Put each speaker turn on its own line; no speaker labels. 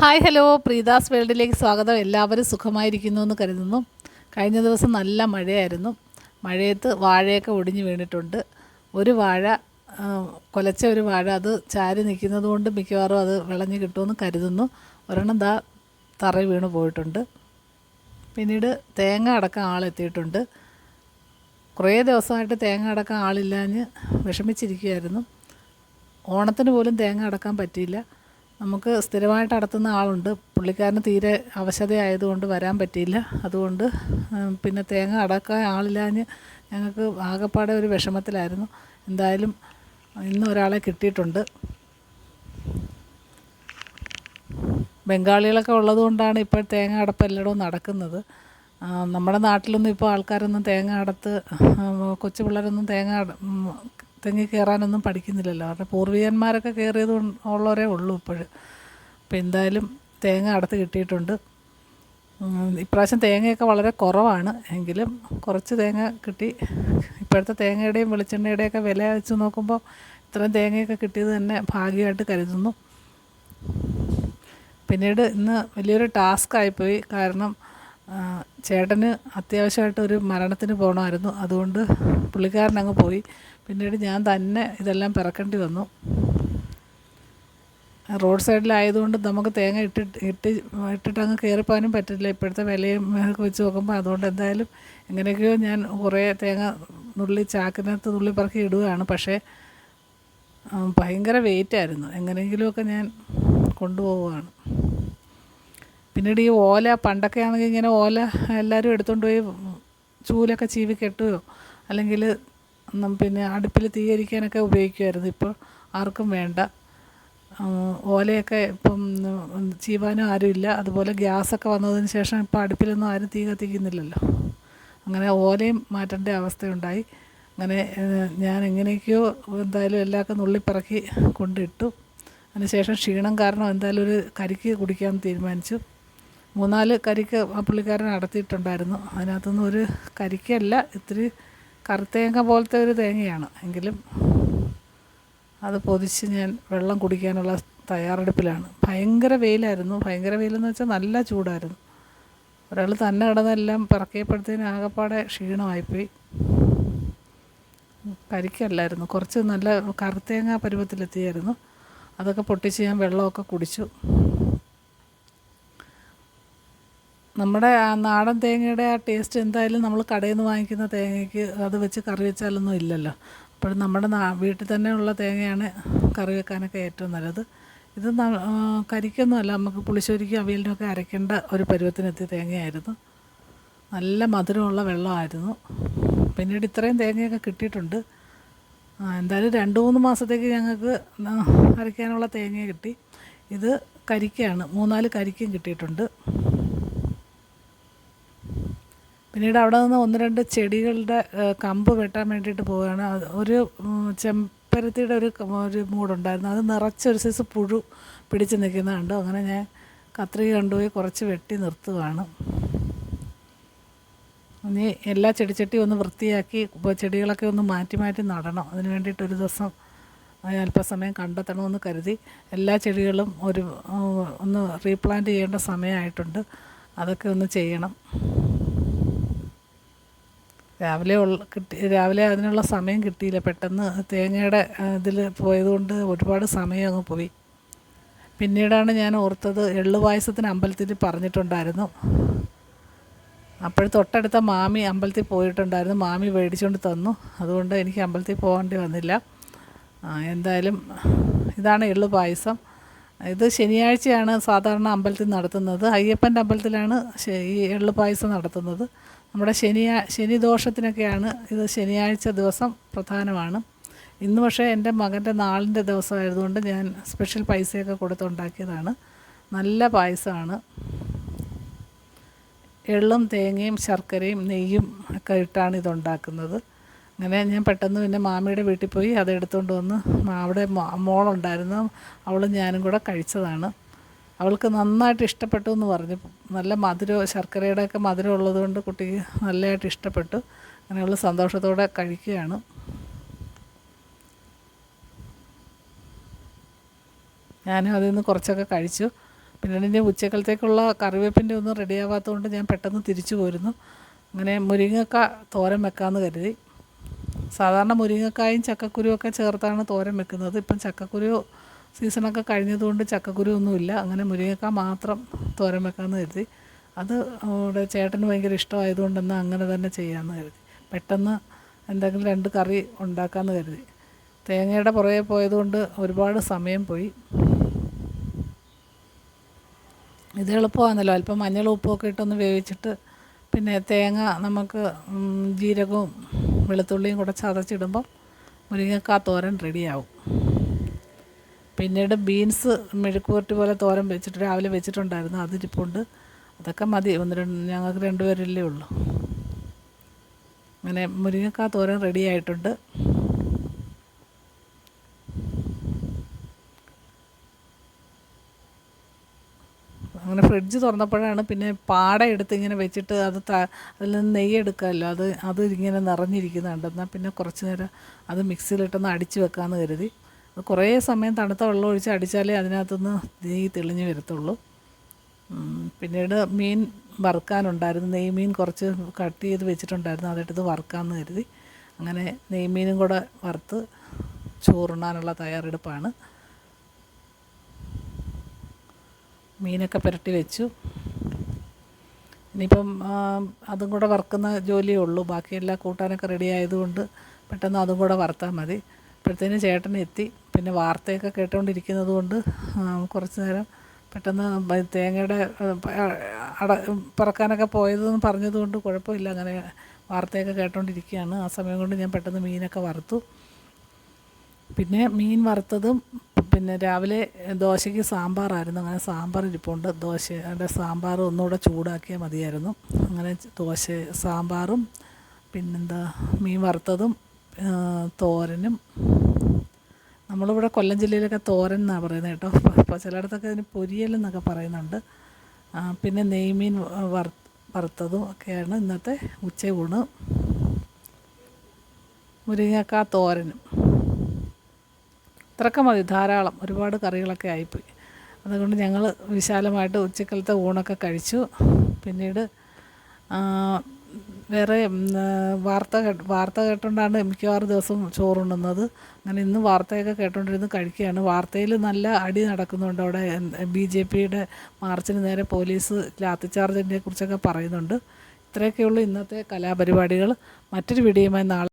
Hi hello പ്രീതാസ് വേൾഡിലേക്ക് സ്വാഗതം. എല്ലാവരും സുഖമായിരിക്കുന്നു എന്ന് കരുതുന്നു. കഴിഞ്ഞ ദിവസം നല്ല മഴയായിരുന്നു. മഴയത്ത് വാഴയൊക്കെ ഒടിഞ്ഞു വീണിട്ടുണ്ട്. ഒരു വാഴ കൊലച്ച ഒരു വാഴ അത് ചാരി നിൽക്കുന്നത് കൊണ്ട് മിക്കവാറും അത് വിളഞ്ഞു കിട്ടുമെന്ന് കരുതുന്നു. ഒരെണ്ണം ദാ തറ വീണ് പോയിട്ടുണ്ട്. പിന്നീട് തേങ്ങ അടക്കം ആളെത്തിയിട്ടുണ്ട് കുറേ ദിവസമായിട്ട് തേങ്ങ അടക്കം ആളില്ലാഞ്ഞ് വിഷമിച്ചിരിക്കുകയായിരുന്നു. ഓണത്തിന് പോലും തേങ്ങ അടക്കാൻ പറ്റിയില്ല. നമുക്ക് സ്ഥിരമായിട്ട് അടത്തുന്ന ആളുണ്ട്. പുള്ളിക്കാരന് തീരെ അവശതയായതുകൊണ്ട് വരാൻ പറ്റിയില്ല. അതുകൊണ്ട് പിന്നെ തേങ്ങ അടക്കാൻ ആളില്ലാഞ്ഞ് ഞങ്ങൾക്ക് ആകെപ്പാടെ ഒരു വിഷമത്തിലായിരുന്നു. എന്തായാലും ഇന്ന് ഒരാളെ കിട്ടിയിട്ടുണ്ട്. ബംഗാളികളൊക്കെ ഉള്ളതുകൊണ്ടാണ് ഇപ്പോൾ തേങ്ങ അടപ്പ് എല്ലായിടവും നടക്കുന്നത് നമ്മുടെ നാട്ടിലൊന്നും ഇപ്പോൾ ആൾക്കാരൊന്നും തേങ്ങ അടത്ത് കൊച്ചു പിള്ളേരൊന്നും തേങ്ങ തെങ്ങി കയറാനൊന്നും പഠിക്കുന്നില്ലല്ലോ. അവരുടെ പൂർവികന്മാരൊക്കെ കയറിയത് ഉള്ളവരേ ഉള്ളൂ ഇപ്പോഴും. അപ്പോൾ എന്തായാലും തേങ്ങ അടത്ത് കിട്ടിയിട്ടുണ്ട്. ഇപ്രാവശ്യം തേങ്ങയൊക്കെ വളരെ കുറവാണ്. എങ്കിലും കുറച്ച് തേങ്ങ കിട്ടി. ഇപ്പോഴത്തെ തേങ്ങയുടെയും വെളിച്ചെണ്ണയുടെയൊക്കെ വില വെച്ച് നോക്കുമ്പോൾ ഇത്രയും തേങ്ങയൊക്കെ കിട്ടിയത് തന്നെ ഭാഗ്യമായിട്ട് കരുതുന്നു. പിന്നീട് ഇന്ന് വലിയൊരു ടാസ്ക് ആയിപ്പോയി. കാരണം ചേട്ടന് അത്യാവശ്യമായിട്ട് ഒരു മരണത്തിന് പോകണമായിരുന്നു അതുകൊണ്ട് പുള്ളിക്കാരൻ അങ്ങ് പോയി. പിന്നീട് ഞാൻ തന്നെ ഇതെല്ലാം പിറക്കേണ്ടി വന്നു. റോഡ് സൈഡിലായതുകൊണ്ട് നമുക്ക് തേങ്ങ ഇട്ടിട്ട് ഇട്ട് ഇട്ടിട്ട് അങ്ങ് കയറിപ്പോകാനും പറ്റില്ല. ഇപ്പോഴത്തെ വിലയും ഒക്കെ വെച്ച് നോക്കുമ്പോൾ അതുകൊണ്ട് എന്തായാലും എങ്ങനെയൊക്കെയോ ഞാൻ കുറേ തേങ്ങ നുള്ളി ചാക്കിനകത്ത് നുള്ളി പറക്കി ഇടുകയാണ്. പക്ഷേ ഭയങ്കര വെയിറ്റായിരുന്നു എങ്ങനെയെങ്കിലുമൊക്കെ ഞാൻ കൊണ്ടുപോവുകയാണ്. പിന്നീട് ഈ ഓല പണ്ടൊക്കെ ആണെങ്കിൽ ഇങ്ങനെ ഓല എല്ലാവരും എടുത്തുകൊണ്ട് പോയി ചൂലൊക്കെ ചീവി കെട്ടുകയോ അല്ലെങ്കിൽ പിന്നെ അടുപ്പിൽ തീയരിക്കാനൊക്കെ ഉപയോഗിക്കുമായിരുന്നു ഇപ്പോൾ ആർക്കും വേണ്ട. ഓലയൊക്കെ ഇപ്പം ചീവാനും ആരുമില്ല അതുപോലെ ഗ്യാസൊക്കെ വന്നതിന് ശേഷം ഇപ്പോൾ അടുപ്പിലൊന്നും ആരും തീ കത്തിക്കുന്നില്ലല്ലോ. അങ്ങനെ ഓലയും മാറ്റേണ്ട അവസ്ഥയുണ്ടായി. അങ്ങനെ ഞാൻ എങ്ങനെയൊക്കെയോ എന്തായാലും എല്ലാവർക്കും നുള്ളിപ്പിറക്കി കൊണ്ടിട്ടു. അതിനുശേഷം ക്ഷീണം കാരണം എന്തായാലും ഒരു കരിക്ക് കുടിക്കാൻ തീരുമാനിച്ചു. മൂന്നാൽ കരിക്ക് ആ പുള്ളിക്കാരൻ അടത്തിയിട്ടുണ്ടായിരുന്നു അതിനകത്തുനിന്ന് ഒരു കരിക്കല്ല. ഇത്തിരി കറുത്തേങ്ങ പോലത്തെ ഒരു തേങ്ങയാണ്. എങ്കിലും അത് പൊതിച്ച് ഞാൻ വെള്ളം കുടിക്കാനുള്ള തയ്യാറെടുപ്പിലാണ്. ഭയങ്കര വെയിലായിരുന്നു. ഭയങ്കര വെയിലെന്ന് വെച്ചാൽ നല്ല ചൂടായിരുന്നു. ഒരാൾ തന്നെ കിടന്നെല്ലാം പിറക്കിയപ്പോഴത്തേനും ആകെപ്പാടെ ക്ഷീണമായിപ്പോയി. കരിക്കല്ലായിരുന്നു. കുറച്ച് നല്ല കറുത്തേങ്ങ പരുവത്തിലെത്തിയായിരുന്നു. അതൊക്കെ പൊട്ടിച്ച് ഞാൻ വെള്ളമൊക്കെ കുടിച്ചു. നമ്മുടെ ആ നാടൻ തേങ്ങയുടെ ആ ടേസ്റ്റ് എന്തായാലും നമ്മൾ കടയിൽ നിന്ന് വാങ്ങിക്കുന്ന തേങ്ങയ്ക്ക് അത് വെച്ച് കറി വെച്ചാലൊന്നും ഇല്ലല്ലോ. അപ്പോൾ നമ്മുടെ വീട്ടിൽ തന്നെ ഉള്ള തേങ്ങയാണ് കറി വെക്കാനൊക്കെ ഏറ്റവും നല്ലത്. ഇത് കരിക്കൊന്നുമല്ല നമുക്ക് പുളിശ്ശേരിക്കും അവിയലിനൊക്കെ അരയ്ക്കേണ്ട ഒരു പരുവത്തിനെത്തിയ തേങ്ങയായിരുന്നു. നല്ല മധുരമുള്ള വെള്ളമായിരുന്നു. പിന്നീട് ഇത്രയും തേങ്ങയൊക്കെ കിട്ടിയിട്ടുണ്ട്. എന്തായാലും രണ്ട് മൂന്ന് മാസത്തേക്ക് ഞങ്ങൾക്ക് അരയ്ക്കാനുള്ള തേങ്ങ കിട്ടി. ഇത് കരിക്കയാണ് മൂന്നാൽ കരിക്കും കിട്ടിയിട്ടുണ്ട്. പിന്നീട് അവിടെ നിന്ന് ഒന്ന് രണ്ട് ചെടികളുടെ കമ്പ് വെട്ടാൻ വേണ്ടിയിട്ട് പോവുകയാണ്. ഒരു ചെമ്പരത്തിയുടെ ഒരു ഒരു മൂടുണ്ടായിരുന്നു. അത് നിറച്ചൊരു സൈസ് പുഴു പിടിച്ച് നിൽക്കുന്നത് അങ്ങനെ ഞാൻ കത്രിക കൊണ്ടുപോയി കുറച്ച് വെട്ടി നിർത്തുകയാണ് ഇനി എല്ലാ ചെടിച്ചട്ടിയും ഒന്ന് വൃത്തിയാക്കി ചെടികളൊക്കെ ഒന്ന് മാറ്റി മാറ്റി നടണം. അതിന് വേണ്ടിയിട്ട് ഒരു ദിവസം അല്പസമയം കണ്ടെത്തണമെന്ന് കരുതി. എല്ലാ ചെടികളും ഒരു ഒന്ന് റീപ്ലാന്റ് ചെയ്യേണ്ട സമയമായിട്ടുണ്ട്. അതൊക്കെ ഒന്ന് ചെയ്യണം. രാവിലെ ഉള്ള കിട്ടി രാവിലെ അതിനുള്ള സമയം കിട്ടിയില്ല. പെട്ടെന്ന് തേങ്ങയുടെ ഇതിൽ പോയതുകൊണ്ട് ഒരുപാട് സമയം അങ്ങ് പോയി. പിന്നീടാണ് ഞാൻ ഓർത്തത് എള്ളു പായസത്തിന് അമ്പലത്തിൽ പറഞ്ഞിട്ടുണ്ടായിരുന്നു. അപ്പോൾ തൊട്ടടുത്ത മാമി അമ്പലത്തിൽ പോയിട്ടുണ്ടായിരുന്നു. മാമി മേടിച്ചുകൊണ്ട് തന്നു. അതുകൊണ്ട് എനിക്ക് അമ്പലത്തിൽ പോകേണ്ടി വന്നില്ല. എന്തായാലും ഇതാണ് എള്ളു പായസം. ഇത് ശനിയാഴ്ചയാണ് സാധാരണ അമ്പലത്തിൽ നടത്തുന്നത്. അയ്യപ്പന്റെ അമ്പലത്തിലാണ് ഈ എള്ളു പായസം നടത്തുന്നത്. നമ്മുടെ ശനിയാ ശനി ദോഷത്തിനൊക്കെയാണ് ഇത് ശനിയാഴ്ച ദിവസം പ്രധാനമാണ്. ഇന്ന് പക്ഷേ എന്റെ മകന്റെ നാളിന്റെ ദിവസമായതുകൊണ്ട് ഞാൻ സ്പെഷ്യൽ പൈസയൊക്കെ കൊടുത്തുണ്ടാക്കിയതാണ്. നല്ല പായസമാണ്. എള്ളും തേങ്ങയും ശർക്കരയും നെയ്യും ഒക്കെ ഇട്ടാണ് ഇതുണ്ടാക്കുന്നത്. അങ്ങനെ ഞാൻ പെട്ടെന്ന് പിന്നെ മാമിയുടെ വീട്ടിൽ പോയി അത് എടുത്തുകൊണ്ട് വന്ന് അവിടെ മോളുണ്ടായിരുന്നു. അവളും ഞാനും കൂടെ കഴിച്ചതാണ്. അവൾക്ക് നന്നായിട്ട് ഇഷ്ടപ്പെട്ടു എന്ന് പറഞ്ഞു. നല്ല മധുരം ശർക്കരയുടെയൊക്കെ മധുരം ഉള്ളതുകൊണ്ട് കുട്ടിക്ക് നല്ലതായിട്ട് ഇഷ്ടപ്പെട്ടു. അങ്ങനെ അവൾ സന്തോഷത്തോടെ കഴിക്കുകയാണ്. ഞാനും അതിൽ നിന്ന് കുറച്ചൊക്കെ കഴിച്ചു. പിന്നെ ഇനി ഉച്ചക്കലത്തേക്കുള്ള കറിവേപ്പിന്റെ ഒന്നും റെഡിയാവാത്തതുകൊണ്ട് ഞാൻ പെട്ടെന്ന് തിരിച്ചു പോരുന്നു. അങ്ങനെ മുരിങ്ങക്ക തോരൻ വെക്കാമെന്ന് കരുതി. സാധാരണ മുരിങ്ങക്കായും ചക്കക്കുരുവൊക്കെ ചേർത്താണ് തോരൻ വെക്കുന്നത്. ഇപ്പം ചക്കക്കുരു സീസണൊക്കെ കഴിഞ്ഞതുകൊണ്ട് ചക്കക്കുരു ഒന്നുമില്ല അങ്ങനെ മുരിങ്ങക്ക മാത്രം തോരൻ വെക്കാമെന്ന് കരുതി. അത് അവിടെ ചേട്ടന് ഭയങ്കര ഇഷ്ടമായതുകൊണ്ട് എന്നാൽ അങ്ങനെ തന്നെ ചെയ്യാമെന്ന് കരുതി. പെട്ടെന്ന് എന്തെങ്കിലും രണ്ട് കറി ഉണ്ടാക്കാമെന്ന് കരുതി. തേങ്ങയുടെ പുറകെ പോയതുകൊണ്ട് ഒരുപാട് സമയം പോയി. ഇത് എളുപ്പമാണല്ലോ. അല്പം മഞ്ഞളും ഉപ്പൊക്കെ ഇട്ടൊന്ന് വേവിച്ചിട്ട് പിന്നെ തേങ്ങ നമുക്ക് ജീരകവും വെളുത്തുള്ളിയും കൂടെ ചതച്ചിടുമ്പം മുരിങ്ങക്കാ തോരൻ റെഡിയാവും. പിന്നീട് ബീൻസ് മെഴുക്കുപുരട്ടി പോലെ തോരൻ വെച്ചിട്ട് രാവിലെ വെച്ചിട്ടുണ്ടായിരുന്നു. അതിരിപ്പുണ്ട് അതൊക്കെ മതി. ഒന്ന് രണ്ട് ഞങ്ങൾക്ക് രണ്ടുപേരല്ലേ ഉള്ളൂ. അങ്ങനെ മുരിങ്ങക്കാ തോരൻ റെഡി അങ്ങനെ ഫ്രിഡ്ജ് തുറന്നപ്പോഴാണ് പിന്നെ പാട എടുത്ത് ഇങ്ങനെ വെച്ചിട്ട് അത് ത അതിൽ നിന്ന് നെയ്യ് എടുക്കാമല്ലോ. അത് അത് ഇങ്ങനെ നിറഞ്ഞിരിക്കുന്നുണ്ട്. എന്നാൽ പിന്നെ കുറച്ച് നേരം അത് മിക്സിയിലിട്ടൊന്ന് അടിച്ച് വെക്കാമെന്ന് കരുതി. കുറേ സമയം തണുത്ത വെള്ളം ഒഴിച്ച് അടിച്ചാലേ അതിനകത്തുനിന്ന് നെയ്യ് തെളിഞ്ഞ് വരത്തുള്ളൂ. പിന്നീട് മീൻ വറുക്കാനുണ്ടായിരുന്നു. നെയ്മീൻ കുറച്ച് കട്ട് ചെയ്ത് വെച്ചിട്ടുണ്ടായിരുന്നു. അതെടുത്ത് വറുക്കാമെന്ന് കരുതി. അങ്ങനെ നെയ്മീനും കൂടെ വറുത്ത് ചോറുണ്ണാനുള്ള തയ്യാറെടുപ്പാണ്. മീനൊക്കെ പുരട്ടി വെച്ചു. ഇനിയിപ്പം അതും കൂടെ വറുക്കുന്ന ജോലിയേ ഉള്ളൂ. ബാക്കിയെല്ലാം കൂട്ടാനൊക്കെ റെഡി ആയതുകൊണ്ട് പെട്ടെന്ന് അതും കൂടെ വറുത്താൽ മതി. അപ്പോഴത്തേന് ചേട്ടൻ എത്തി. പിന്നെ വാർത്തയൊക്കെ കേട്ടുകൊണ്ടിരിക്കുന്നത് കൊണ്ട് കുറച്ച് നേരം പെട്ടെന്ന് തേങ്ങയുടെ അട പറക്കാനൊക്കെ പോയതെന്ന് പറഞ്ഞതുകൊണ്ട് കുഴപ്പമില്ല. അങ്ങനെ വാർത്തയൊക്കെ കേട്ടുകൊണ്ടിരിക്കുകയാണ് ആ സമയം കൊണ്ട് ഞാൻ പെട്ടെന്ന് മീനൊക്കെ വറുത്തു. പിന്നെ മീൻ വറുത്തതും പിന്നെ രാവിലെ ദോശയ്ക്ക് സാമ്പാറായിരുന്നു. അങ്ങനെ സാമ്പാർ ഇരിപ്പുണ്ട് ദോശയുടെ സാമ്പാർ ഒന്നുകൂടെ ചൂടാക്കിയാൽ മതിയായിരുന്നു. അങ്ങനെ ദോശ സാമ്പാറും പിന്നെന്താ മീൻ വറുത്തതും തോരനും. നമ്മളിവിടെ കൊല്ലം ജില്ലയിലൊക്കെ തോരൻ എന്നാണ് പറയുന്നത് കേട്ടോ. അപ്പോൾ ചിലയിടത്തൊക്കെ അതിന് പൊരിയലെന്നൊക്കെ പറയുന്നുണ്ട്. പിന്നെ നെയ്മീൻ വറ വറുത്തതും ഒക്കെയാണ് ഇന്നത്തെ ഉച്ചയൂണ്. മുരിങ്ങക്കാ തോരനും. ഇത്രയൊക്കെ മതി ധാരാളം. ഒരുപാട് കറികളൊക്കെ ആയിപ്പോയി. അതുകൊണ്ട് ഞങ്ങൾ വിശാലമായിട്ട് ഉച്ചക്കലത്തെ ഊണൊക്കെ കഴിച്ചു. പിന്നീട് വേറെ വാർത്ത കേട്ട് വാർത്ത കേട്ടുകൊണ്ടാണ് മിക്കവാറും ദിവസവും ചോറുണ്ണുന്നത്. അങ്ങനെ ഇന്ന് വാർത്തയൊക്കെ കേട്ടുകൊണ്ടിരുന്ന് കഴിക്കുകയാണ്. വാർത്തയിൽ നല്ല അടി നടക്കുന്നുണ്ട് അവിടെ. ബി ജെ പിയുടെ മാർച്ചിന് നേരെ പോലീസ് ലാത്തിച്ചാർജിനെ കുറിച്ചൊക്കെ പറയുന്നുണ്ട്. ഇത്രയൊക്കെയുള്ളൂ ഇന്നത്തെ കലാപരിപാടികൾ. മറ്റൊരു വീഡിയോയുമായി നാളെ